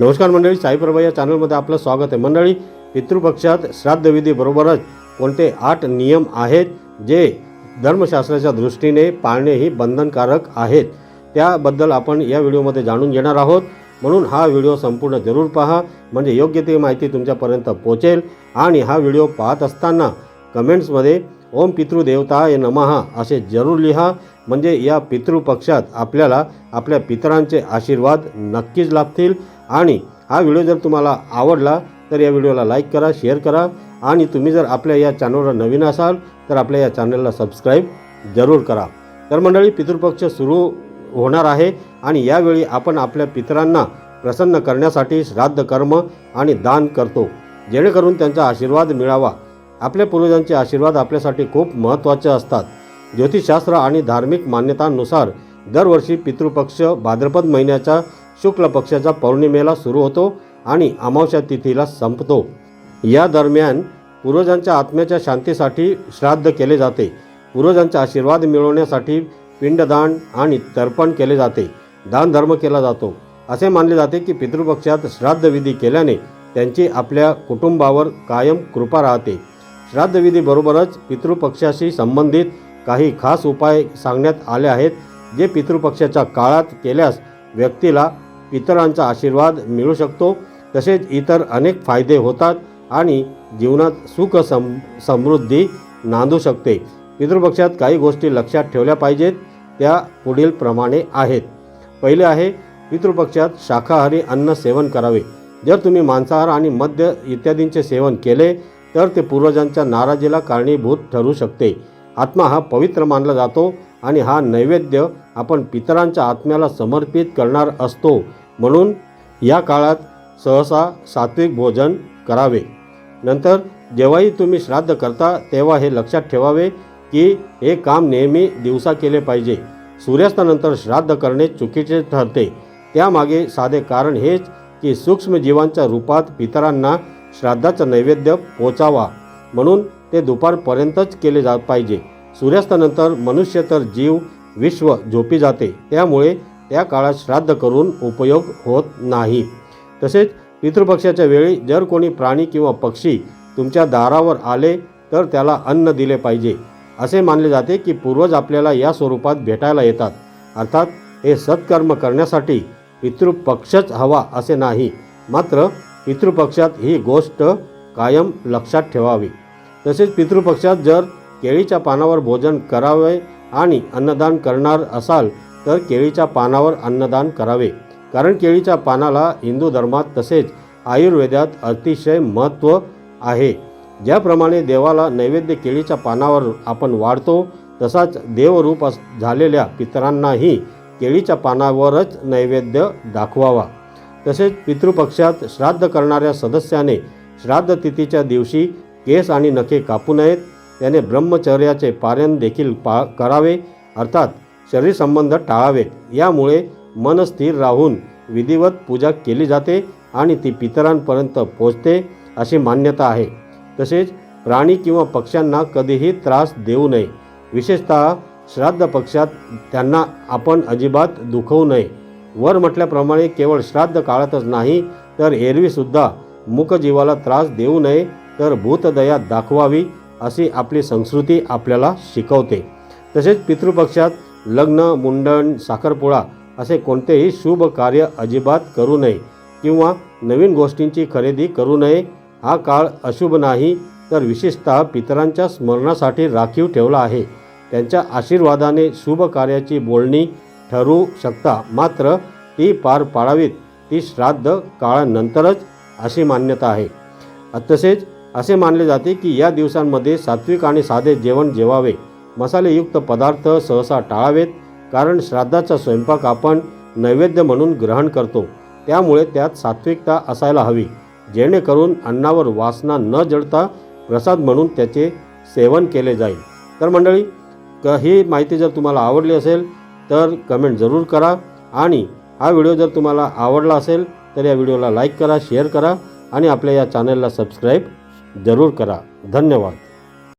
नमस्कार मंडळी साईप्रभा या चॅनलमध्ये आपलं स्वागत आहे. मंडळी पितृपक्षात श्राद्धविधीबरोबरच कोणते आठ नियम आहेत जे धर्मशास्त्राच्या दृष्टीने पाळणेही बंधनकारक आहेत? त्याबद्दल आपण या व्हिडिओमध्ये जाणून घेणार आहोत. म्हणून हा व्हिडिओ संपूर्ण जरूर पहा. म्हणजे योग्य ती माहिती तुमच्यापर्यंत पोहोचेल. आणि हा व्हिडिओ पाहत असताना कमेंट्समध्ये ओम पितृदेवताय नमहा असे जरूर लिहा. म्हणजे या पितृपक्षात आपल्याला आपल्या पितरांचे आशीर्वाद नक्कीच लाभतील. आणि हा व्हिडिओ जर तुम्हाला आवडला तर या व्हिडिओला लाईक करा शेअर करा. आणि तुम्ही जर आपल्या या चॅनलवर नवीन असाल तर आपल्या या चॅनलला सबस्क्राईब जरूर करा. तर मंडळी पितृपक्ष सुरू होणार आहे. आणि यावेळी आपण आपल्या पितरांना प्रसन्न करण्यासाठी श्राद्ध कर्म आणि दान करतो. जेणेकरून त्यांचा आशीर्वाद मिळावा. आपल्या पूर्वजांचे आशीर्वाद आपल्यासाठी खूप महत्त्वाचे असतात. ज्योतिषशास्त्र आणि धार्मिक मान्यतांनुसार दरवर्षी पितृपक्ष भाद्रपद महिन्याच्या शुक्ल पक्षाच्या पौर्णिमेला सुरू होतो आणि अमावस्या तिथीला संपतो. या दरम्यान पूर्वजांच्या आत्म्याच्या शांतीसाठी श्राद्ध केले जाते. पूर्वजांचा आशीर्वाद मिळवण्यासाठी पिंडदान आणि तर्पण केले जाते. दान धर्म केला जातो. असे मानले जाते की पितृपक्षात श्राद्धविधी केल्याने त्यांची आपल्या कुटुंबावर कायम कृपा राहते. श्राद्धविधीबरोबरच पितृपक्षाशी संबंधित काही खास उपाय सांगण्यात आले आहेत जे पितृपक्षाच्या काळात केल्यास व्यक्तीला पितरांचा आशीर्वाद मिळू शकतो. तसेच इतर अनेक फायदे होतात आणि जीवनात सुख सम समृद्धी नांदू शकते. पितृपक्षात काही गोष्टी लक्षात ठेवल्या पाहिजेत त्या पुढील प्रमाणे आहेत. पहिले आहे पितृपक्षात शाकाहारी अन्न सेवन करावे. जर तुम्ही मांसाहार आणि मद्य इत्यादींचे सेवन केले तर ते पूर्वजांच्या नाराजीला कारणीभूत ठरू शकते. आत्मा हा पवित्र मानला जातो आणि हा नैवेद्य आपण पितरांच्या आत्म्याला समर्पित करणार असतो. म्हणून या काळात सहसा सात्विक भोजन करावे. नंतर जेव्हाही तुम्ही श्राद्ध करता तेव्हा हे लक्षात ठेवावे की हे काम नेहमी दिवसा केले पाहिजे. सूर्यास्तानंतर श्राद्ध करणे चुकीचे ठरते. त्यामागे साधे कारण हेच की सूक्ष्म जीवांच्या रूपात पितरांना श्राद्धाचं नैवेद्य पोचावा. म्हणून ते दुपारपर्यंतच केले जात पाहिजे. सूर्यास्तानंतर मनुष्य तर जीव विश्व झोपी जाते. त्यामुळे त्या काळात श्राद्ध करून उपयोग होत नाही. तसेच पितृपक्षाच्या वेळी जर कोणी प्राणी किंवा पक्षी तुमच्या दारावर आले तर त्याला अन्न दिले पाहिजे. असे मानले जाते की पूर्वज आपल्याला या स्वरूपात भेटायला येतात. अर्थात हे सत्कर्म करण्यासाठी पितृपक्षच हवा असे नाही. मात्र पितृपक्षात ही गोष्ट कायम लक्षात ठेवावी. तसेच पितृपक्षात जर केळीच्या पानावर भोजन करावे आणि अन्नदान करणार असाल तर केळीच्या पानावर अन्नदान करावे. कारण केळीच्या पानाला हिंदू धर्मात तसेच आयुर्वेदात अतिशय महत्त्व आहे. ज्याप्रमाणे देवाला नैवेद्य केळीच्या पानावर आपण वाढतो तसाच देवरूप अस झालेल्या पितरांनाही केळीच्या पानावरच नैवेद्य दाखवावा. तसेच पितृपक्षात श्राद्ध करणाऱ्या सदस्याने श्राद्ध तिथीच्या दिवशी केस आणि नखे कापू नयेत. त्याने ब्रह्मचर्याचे पारण देखील पा करावे अर्थात शरीर संबंध टाळावेत. यामुळे मन स्थिर राहून विधिवत पूजा केली जाते आणि ती पितरांपर्यंत पोचते अशी मान्यता आहे. तसेच प्राणी किंवा पक्ष्यांना कधीही त्रास देऊ नये. विशेषतः श्राद्ध पक्षात त्यांना आपण अजिबात दुखवू नये. वर म्हटल्याप्रमाणे केवळ श्राद्ध काळातच नाही तर एरवीसुद्धा मूकजीवाला त्रास देऊ नये तर भूतदया दाखवावी अशी आपली संस्कृती आपल्याला शिकवते. तसेच पितृपक्षात लग्न मुंडन साखरपुळा असे कोणतेही शुभ कार्य अजिबात करू नये किंवा नवीन गोष्टींची खरेदी करू नये हा काळ अशुभ नाही तर विशेषतः पितरांच्या स्मरणासाठी राखीव ठेवला आहे. त्यांच्या आशीर्वादाने शुभ कार्याची बोलणी ठरू शकता मात्र ती पार पाडावीत ती श्राद्ध काळानंतरच अशी मान्यता आहे. तसेच असे मानले जाते की या दिवसांमध्ये सात्विक आणि साधे जेवण जेवावे. मसालेयुक्त पदार्थ सहसा टाळावेत कारण श्राद्धाचा स्वयंपाक आपण नैवेद्य म्हणून ग्रहण करतो. त्यामुळे त्यात सात्विकता असायला हवी. जेणेकरून अन्नावर वासना न जळता प्रसाद म्हणून त्याचे सेवन केले जाईल. तर मंडळी क ही माहिती जर तुम्हाला आवडली असेल तर कमेंट जरूर करा आणि हा व्हिडिओ जर तुम्हाला आवडला असेल तर या व्हिडिओला लाईक करा शेअर करा आणि आपल्या या चॅनलला सबस्क्राईब जरूर करा. धन्यवाद.